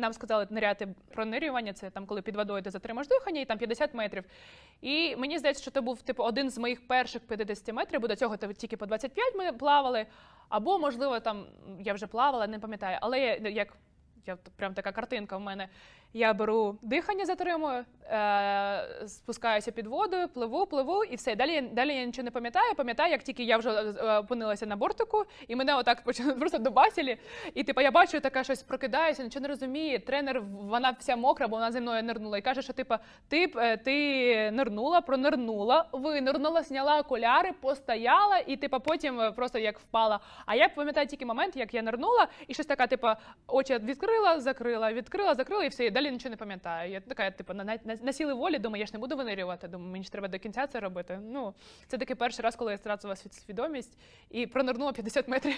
Нам сказали ниряти пронирювання, це там, коли під водою ти затримаєш дихання, і там 50 метрів. І мені здається, що це був типу один з моїх перших 50 метрів, бо до цього тільки по 25 ми плавали. Або, можливо, там я вже плавала, не пам'ятаю. Але я, як я прям така картинка в мене. Я беру дихання, затримую, е, спускаюся під водою, пливу, пливу, і все. Далі, далі я нічого не пам'ятаю. Пам'ятаю, як тільки я вже е, опинилася на бортику, і мене отак почали просто добасили. І типу, я бачу, така щось прокидаюся, нічого не розуміє. Тренер, вона вся мокра, бо вона зі мною нирнула. І каже, що типу, ти, е, ти нирнула, пронирнула, винирнула, зняла окуляри, постояла, і типу, потім е, просто як впала. А я пам'ятаю тільки момент, як я нирнула, і щось така, типу, очі відкрила, закрила, відкрила, закрила, і все, і далі нічого не пам'ятаю. Я така, типу, на, на, сілі волі, думаю, я ж не буду винирювати. Думаю, мені ж треба до кінця це робити. Ну, це такий перший раз, коли я втратила свід- свідомість і пронирнула 50 метрів.